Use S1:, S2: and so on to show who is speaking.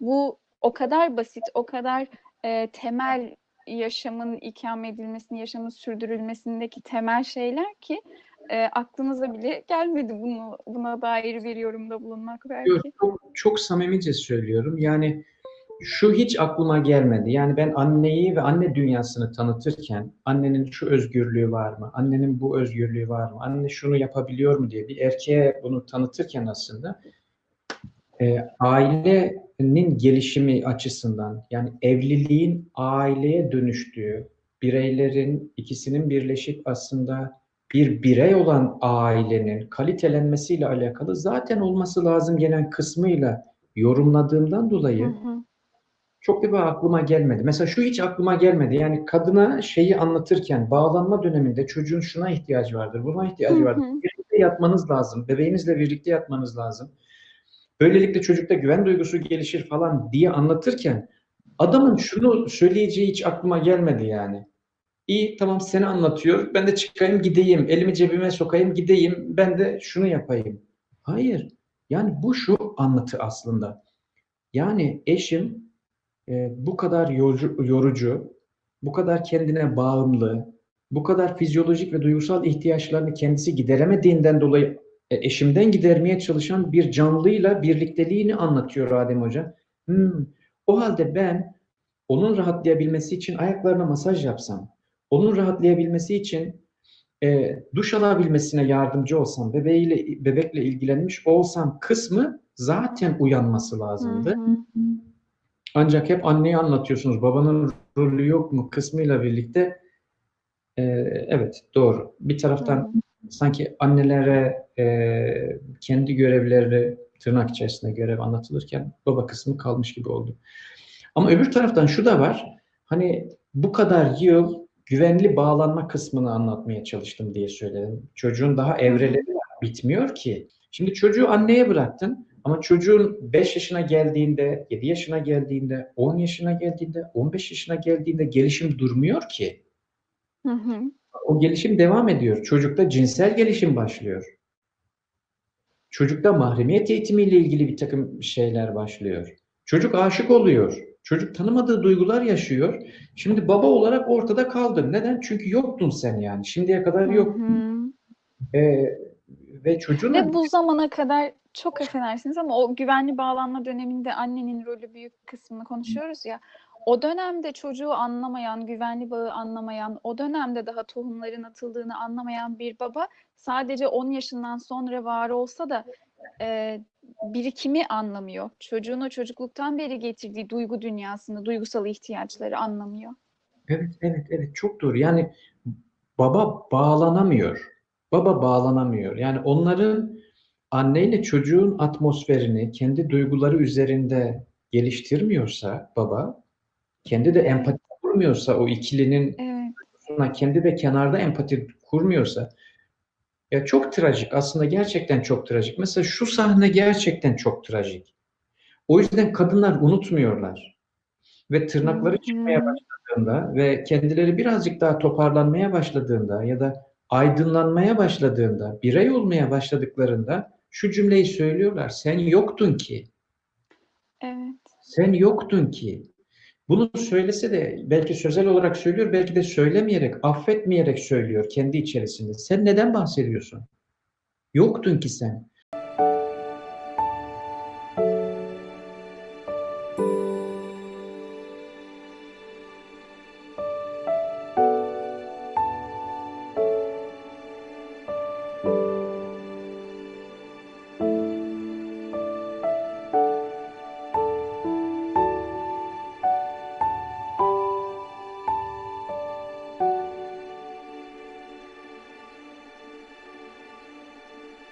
S1: bu o kadar basit, o kadar e, temel yaşamın ikame edilmesini, yaşamın sürdürülmesindeki temel şeyler ki e, aklınıza bile gelmedi bunu buna dair bir yorumda bulunmak belki.
S2: Yok, çok, çok samimice söylüyorum. Yani şu hiç aklıma gelmedi. Yani ben anneyi ve anne dünyasını tanıtırken annenin şu özgürlüğü var mı? Annenin bu özgürlüğü var mı? Anne şunu yapabiliyor mu diye bir erkeğe bunu tanıtırken aslında e, ailenin gelişimi açısından yani evliliğin aileye dönüştüğü, bireylerin ikisinin birleşip aslında bir birey olan ailenin kalitelenmesiyle alakalı zaten olması lazım gelen kısmıyla yorumladığımdan dolayı
S1: Hı hı.
S2: çok da bir aklıma gelmedi. Mesela şu hiç aklıma gelmedi. Yani kadına şeyi anlatırken bağlanma döneminde çocuğun şuna ihtiyacı vardır, buna ihtiyacı vardır. Birlikte yatmanız lazım, bebeğinizle birlikte yatmanız lazım. Böylelikle çocukta güven duygusu gelişir falan diye anlatırken adamın şunu söyleyeceği hiç aklıma gelmedi yani. İyi tamam seni anlatıyor. Ben de çıkayım gideyim. Elimi cebime sokayım gideyim. Ben de şunu yapayım. Hayır. Yani bu şu anlatı aslında. Yani eşim e, bu kadar yorucu, yorucu, bu kadar kendine bağımlı, bu kadar fizyolojik ve duygusal ihtiyaçlarını kendisi gideremediğinden dolayı eşimden gidermeye çalışan bir canlıyla birlikteliğini anlatıyor Adem Hoca. Hmm, o halde ben onun rahatlayabilmesi için ayaklarına masaj yapsam, onun rahatlayabilmesi için e, duş alabilmesine yardımcı olsam, bebeğiyle bebekle ilgilenmiş olsam kısmı zaten uyanması
S1: Hı
S2: lazımdı.
S1: hı.
S2: Ancak hep anneyi anlatıyorsunuz. Babanın rolü yok mu kısmıyla birlikte e, evet doğru. Bir
S1: Hı
S2: taraftan
S1: hı.
S2: sanki annelere e, kendi görevleri tırnak içerisinde görev anlatılırken baba kısmı kalmış gibi oldu. Ama öbür taraftan şu da var. Hani bu kadar yıl güvenli bağlanma kısmını anlatmaya çalıştım diye söyledim. Çocuğun daha evreleri var, bitmiyor ki. Şimdi çocuğu anneye bıraktın ama çocuğun 5 yaşına geldiğinde, 7 yaşına geldiğinde, 10 yaşına geldiğinde, 15 yaşına geldiğinde gelişim durmuyor ki.
S1: Hı hı.
S2: O gelişim devam ediyor. Çocukta cinsel gelişim başlıyor. Çocukta mahremiyet eğitimiyle ilgili bir takım şeyler başlıyor. Çocuk aşık oluyor. Çocuk tanımadığı duygular yaşıyor. Şimdi baba olarak ortada kaldın. Neden? Çünkü yoktun sen yani. Şimdiye kadar
S1: Hı
S2: yoktun.
S1: hı.
S2: Ee, ve çocuğun
S1: Ve bu zamana kadar çok affedersiniz ama o güvenli bağlanma döneminde annenin rolü büyük kısmını konuşuyoruz ya. O dönemde çocuğu anlamayan, güvenli bağı anlamayan, o dönemde daha tohumların atıldığını anlamayan bir baba sadece 10 yaşından sonra var olsa da e, birikimi anlamıyor. Çocuğun o çocukluktan beri getirdiği duygu dünyasını, duygusal ihtiyaçları anlamıyor.
S2: Evet, evet, evet. Çok doğru. Yani baba bağlanamıyor. Baba bağlanamıyor. Yani onların anneyle çocuğun atmosferini kendi duyguları üzerinde geliştirmiyorsa baba, kendi de empati kurmuyorsa o ikilinin
S1: Evet.
S2: kendi de kenarda empati kurmuyorsa ya çok trajik. Aslında gerçekten çok trajik. Mesela şu sahne gerçekten çok trajik. O yüzden kadınlar unutmuyorlar. Ve tırnakları çıkmaya başladığında ve kendileri birazcık daha toparlanmaya başladığında ya da aydınlanmaya başladığında, birey olmaya başladıklarında şu cümleyi söylüyorlar. Sen yoktun ki.
S1: Evet.
S2: Sen yoktun ki. Bunu söylese de belki sözel olarak söylüyor, belki de söylemeyerek, affetmeyerek söylüyor kendi içerisinde. Sen neden bahsediyorsun? Yoktun ki sen. thank you